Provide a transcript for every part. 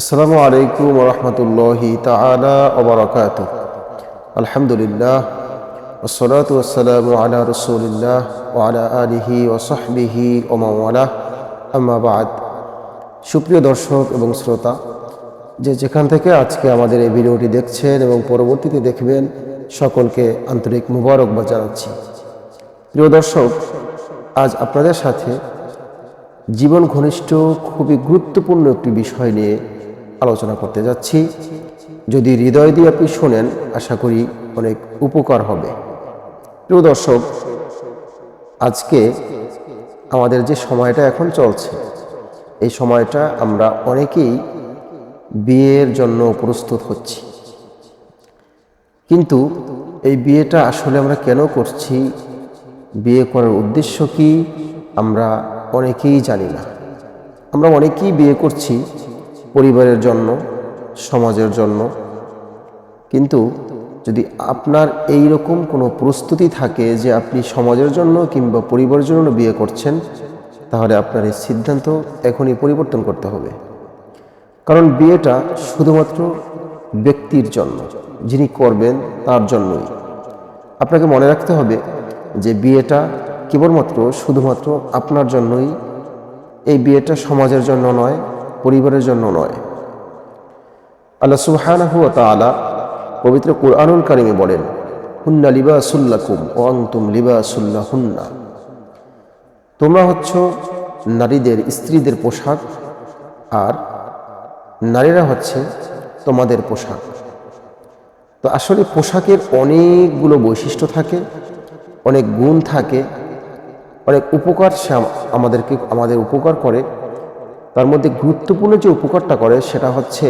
আসসালামু আলাইকুম রহমতুল্লাহি তালা ওবরাকাত আলহামদুলিল্লাহ ওসলাত ওসালাম আলা রসুলিল্লাহ ওয়ালা আলিহি ওসহবিহি ওমাওয়ালা আম্মাবাদ সুপ্রিয় দর্শক এবং শ্রোতা, যে যেখান থেকে আজকে আমাদের এই ভিডিওটি দেখছেন এবং পরবর্তীতে দেখবেন, সকলকে আন্তরিক মুবারকবাদ জানাচ্ছি প্রিয় দর্শক, আজ আপনাদের সাথে জীবন ঘনিষ্ঠ, খুবই গুরুত্বপূর্ণ একটি বিষয় নিয়ে আলোচনা করতে যাচ্ছি। যদি হৃদয় দিয়ে আপনি শোনেন, আশা করি অনেক উপকার হবে। প্রিয় দর্শক, আজকে আমাদের যে সময়টা এখন চলছে, এই সময়টা আমরা অনেকেই বিয়ের জন্য প্রস্তুত হচ্ছি। কিন্তু এই বিয়েটা আসলে আমরা কেন করছি, বিয়ে করার উদ্দেশ্য কি, আমরা অনেকেই জানি না। আমরা অনেকেই বিয়ে করছি পরিবারের জন্য, সমাজের জন্য। কিন্তু যদি আপনার এই রকম কোনো প্রস্তুতি থাকে যে আপনি সমাজের জন্য কিংবা পরিবারের জন্য বিয়ে করছেন, তাহলে আপনার এই সিদ্ধান্ত এখনই পরিবর্তন করতে হবে। কারণ বিয়েটা শুধুমাত্র ব্যক্তির জন্য, যিনি করবেন তার জন্যই। আপনাকে মনে রাখতে হবে যে বিয়েটা কেবলমাত্র শুধুমাত্র আপনার জন্যই, এই বিয়েটা সমাজের জন্য নয় পরিবারের জন্য নয়। আল্লাহ সুবহানাহু ওয়া তাআলা পবিত্র কুরআনুল কারিমে বলেন, হুন্না লিবাসুল্লাকুম ও আনতুম লিবাসুল্লাহুন্না তোমরা হচ্ছ নারীদের, স্ত্রীদের পোশাক আর নারীরা হচ্ছে তোমাদের পোশাক। তো আসলে পোশাকের অনেকগুলো বৈশিষ্ট্য থাকে, অনেক গুণ থাকে, অনেক উপকার সে আমাদেরকে, আমাদের উপকার করে। তার মধ্যে গুরুত্বপূর্ণ যে উপকারটা করে সেটা হচ্ছে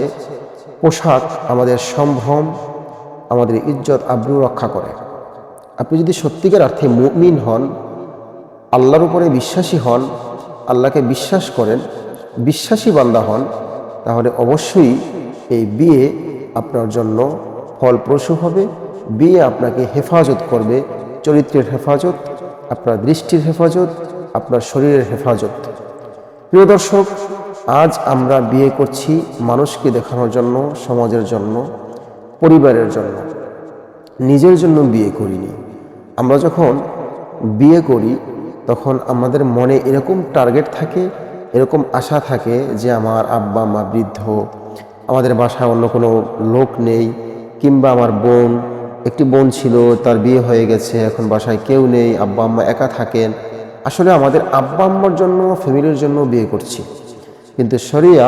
পোশাক আমাদের সম্ভ্রম, আমাদের ইজ্জত, আব্রু রক্ষা করে। আপনি যদি সত্যিকার অর্থে মুমিন হন, আল্লাহর উপরে বিশ্বাসী হন, আল্লাহকে বিশ্বাস করেন, বিশ্বাসী বান্দা হন, তাহলে অবশ্যই এই বিয়ে আপনার জন্য ফলপ্রসূ হবে। বিয়ে আপনাকে হেফাজত করবে, চরিত্রের হেফাজত, আপনার দৃষ্টির হেফাজত, আপনার শরীরের হেফাজত। প্রিয় দর্শক আজ আমরা বিয়ে করছি মানুষকে দেখানোর জন্য, সমাজের জন্য, পরিবারের জন্য। নিজের জন্য বিয়ে করিনি। আমরা যখন বিয়ে করি, তখন আমাদের মনে এরকম টার্গেট থাকে, এরকম আশা থাকে যে আমার আব্বা, মা বৃদ্ধ, আমাদের বাসায় অন্য কোনো লোক নেই, কিংবা আমার বোন, একটি বোন ছিল, তার বিয়ে হয়ে গেছে, এখন বাসায় কেউ নেই, আব্বা, আম্মা একা থাকেন। আসলে আমাদের আব্বা, আম্মার জন্য ফ্যামিলির জন্য বিয়ে করছি। কিন্তু শরিয়া,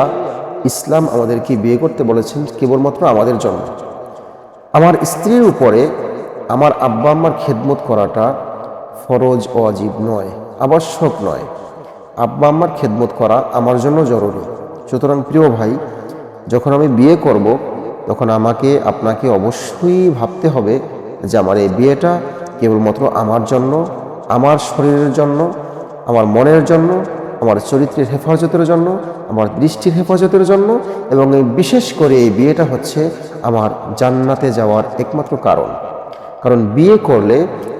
ইসলাম আমাদেরকে বিয়ে করতে বলেছেন কেবলমাত্র আমাদের জন্য। আমার স্ত্রীর উপরে আমার আব্বা আম্মার খেদমত করাটা ফরজ অজীব নয়, আবশ্যক নয়। আব্বা আম্মার খেদমত করা আমার জন্য জরুরি। সুতরাং প্রিয় ভাই, যখন আমি বিয়ে করব, তখন আমাকে, আপনাকে অবশ্যই ভাবতে হবে যে আমার এই বিয়েটা কেবলমাত্র আমার জন্য, আমার শরীরের জন্য, আমার মনের জন্য আমার চরিত্রের হেফাজতের জন্য, আমার দৃষ্টির হেফাজতের জন্য এবং এই বিশেষ করে এই বিয়েটা হচ্ছে আমার জান্নাতে যাওয়ার একমাত্র কারণ। কারণ বিয়ে করলে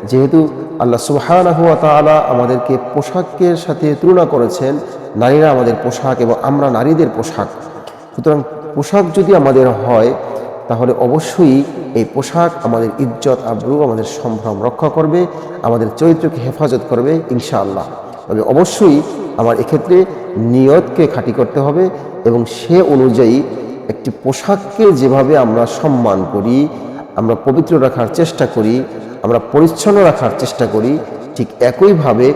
যেহেতু আল্লাহ সুবহানাহু ওয়া তাআলা আমাদেরকে পোশাকের সাথে তুলনা করেছেন, নারীরা আমাদের পোশাক এবং আমরা নারীদের পোশাক। সুতরাং পোশাক যদি আমাদের হয়, তাহলে অবশ্যই এই পোশাক আমাদের ইজ্জত আব্রু আমাদের সম্ভ্রম রক্ষা করবে, আমাদের চরিত্রকে হেফাজত করবে ইনশাআল্লাহ। তবে অবশ্যই আমার এক্ষেত্রে নিয়তকে খাঁটি করতে হবে এবং সে অনুযায়ী একটি পোশাককে যেভাবে আমরা সম্মান করি, আমরা পবিত্র রাখার চেষ্টা করি, আমরা পরিচ্ছন্ন রাখার চেষ্টা করি, ঠিক একইভাবে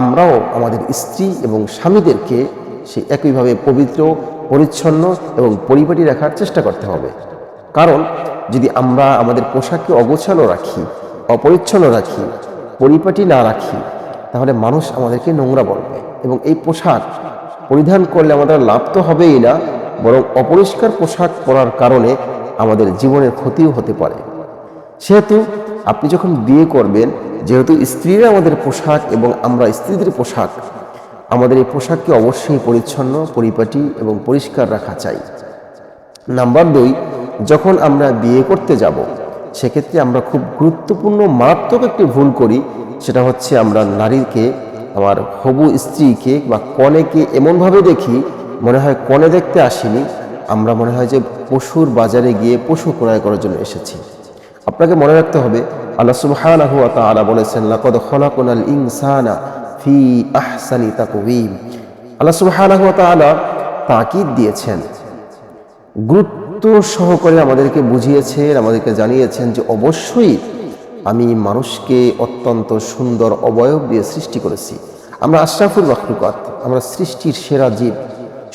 আমরাও আমাদের স্ত্রী এবং স্বামীদেরকে সেই একইভাবে পবিত্র, পরিচ্ছন্ন এবং পরিপাটি রাখার চেষ্টা করতে হবে। কারণ যদি আমরা আমাদের পোশাককে অগোছালো রাখি, অপরিচ্ছন্ন রাখি, পরিপাটি না রাখি তাহলে মানুষ আমাদেরকে নোংরা বলবে। এবং এই পোশাক পরিধান করলে আমাদের লাভ তো হবেই না, বরং অপরিষ্কার পোশাক পরার কারণে আমাদের জীবনের ক্ষতিও হতে পারে। সেহেতু আপনি যখন বিয়ে করবেন, যেহেতু স্ত্রীরা আমাদের পোশাক এবং আমরা স্ত্রীদের পোশাক, আমাদের এই পোশাককে অবশ্যই পরিচ্ছন্ন, পরিপাটি এবং পরিষ্কার রাখা চাই। নাম্বার দুই, যখন আমরা বিয়ে করতে যাব, সেক্ষেত্রে আমরা খুব গুরুত্বপূর্ণ মারাত্মক একটি ভুল করি সেটা হচ্ছে আমরা নারীকে, আমার হবু স্ত্রীকে বা কনেকে এমনভাবে দেখি, মনে হয় কনে দেখতে আসিনি, আমরা মনে হয় যে পশুর বাজারে গিয়ে পশু ক্রয় করার জন্য এসেছি। আপনাকে মনে রাখতে হবে, আল্লাহ সুবহানাহু ওয়া তাআলা বলেছেন, লাকাদ খলাকনাল ইনসানা ফি আহসানি তাকওয়িম। আল্লাহ সুবহানাহু ওয়া তাআলা তাকিদ দিয়েছেন। গুরুত্ব সহকারে আমাদেরকে বুঝিয়েছেন, আমাদেরকে জানিয়েছেন যে অবশ্যই আমি মানুষকে অত্যন্ত সুন্দর অবয়ব দিয়ে সৃষ্টি করেছি। আমরা আশরাফুল মাখলুকাত আমরা সৃষ্টির সেরা জীব।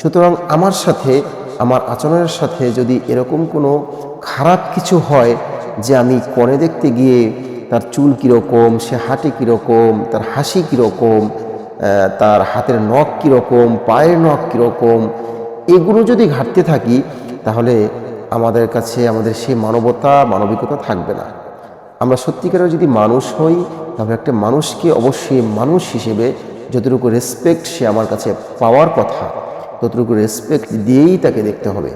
সুতরাং আমার সাথে, আমার আচরণের সাথে যদি এরকম কোনো খারাপ কিছু হয় যে আমি কনে দেখতে গিয়ে তার চুল কীরকম, সে হাঁটে কীরকম, তার হাসি কীরকম তার হাতের নখ কীরকম, পায়ের নখ কীরকম, এগুলো যদি ঘাটতে থাকি, তাহলে আমাদের কাছে, আমাদের সেই মানবতা, মানবিকতা থাকবে না। আমরা সত্যিকারের যদি মানুষ হই, তাহলে একটা মানুষকে অবশ্যই মানুষ হিসেবে যতটুকু রেসপেক্ট সে আমার কাছে পাওয়ার কথা, ততটুকু রেসপেক্ট দিয়েই তাকে দেখতে হবে।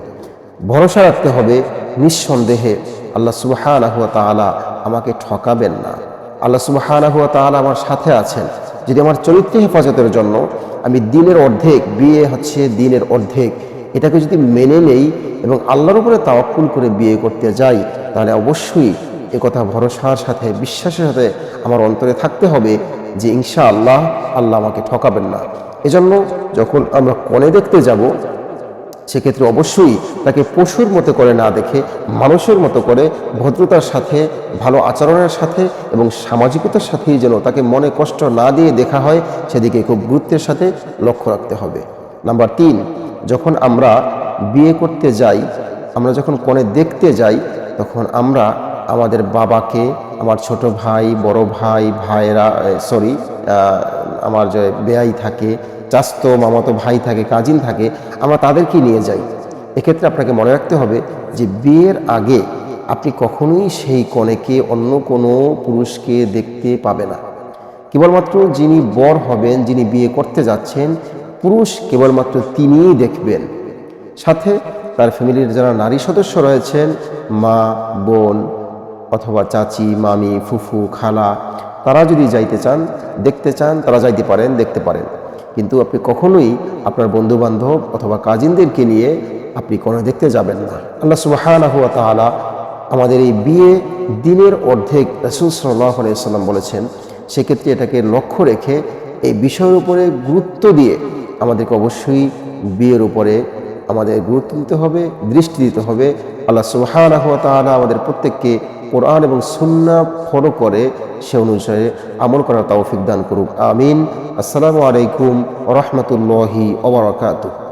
ভরসা রাখতে হবে, নিঃসন্দেহে আল্লাহ সুবাহানাহ তাআলা আমাকে ঠকাবেন না। আল্লাহ সুবাহানাহ তাআলা আমার সাথে আছেন। যদি আমার চরিত্র হেফাজতের জন্য আমি দিনের অর্ধেক, বিয়ে হচ্ছে দিনের অর্ধেক, এটাকে যদি মেনে নেই এবং আল্লাহর উপরে তাওয়াক্কুল করে বিয়ে করতে যাই, তাহলে অবশ্যই একথা ভরসার সাথে, বিশ্বাসের সাথে আমার অন্তরে থাকতে হবে যে ইনশা আল্লাহ আল্লাহ আমাকে ঠকাবেন না। এজন্য যখন আমরা কনে দেখতে যাব, সেক্ষেত্রে অবশ্যই তাকে পশুর মতো করে না দেখে, মানুষের মতো করে ভদ্রতার সাথে, ভালো আচরণের সাথে এবং সামাজিকতার সাথেই যেন তাকে মনে কষ্ট না দিয়ে দেখা হয়, সেদিকে খুব গুরুত্বের সাথে লক্ষ্য রাখতে হবে। নাম্বার তিন, যখন আমরা বিয়ে করতে যাই, আমরা যখন কনে দেখতে যাই, তখন আমরা আমাদের বাবাকে, আমার ছোট ভাই, বড় ভাই, ভাইয়েরা সরি আমার যে বেয়াই থাকে, চাস্তো মামাতো ভাই থাকে, কাজিন থাকে, আমরা তাদেরকে নিয়ে যাই। এক্ষেত্রে আপনাকে মনে রাখতে হবে যে বিয়ের আগে আপনি কখনোই সেই কনেকে অন্য কোনো পুরুষকে দেখতে পাবে না। কেবলমাত্র যিনি বর হবেন, যিনি বিয়ে করতে যাচ্ছেন, পুরুষ কেবলমাত্র তিনিই দেখবেন। সাথে তার ফ্যামিলির যারা নারী সদস্য রয়েছেন, মা, বোন অথবা চাচি, মামি, ফুফু, খালা, তারা যদি যাইতে চান, দেখতে চান, তারা যাইতে পারেন, দেখতে পারেন। কিন্তু আপনি কখনোই আপনার বন্ধু বান্ধব অথবা কাজিনদেরকে নিয়ে আপনি কোনো দেখতে যাবেন না। আল্লাহ সুবাহানাহু ওয়া তাআলা আমাদের এই বিয়ে দিনের অর্ধেক রসুল সাল্লাহ আলাইসাল্লাম বলেছেন, সেক্ষেত্রে এটাকে লক্ষ্য রেখে এই বিষয়ের উপরে গুরুত্ব দিয়ে আমাদেরকে অবশ্যই বিয়ের উপরে আমাদের গুরুত্ব দিতে হবে, দৃষ্টি দিতে হবে। আল্লাহ তাআলা আমাদের প্রত্যেককে কোরআন এবং সুন্না ফলো করে, সে অনুসারে আমল করার তৌফিক দান করুক। আমিন। আসসালামু আলাইকুম রহমতুল্লাহি ওবরাকাতুহ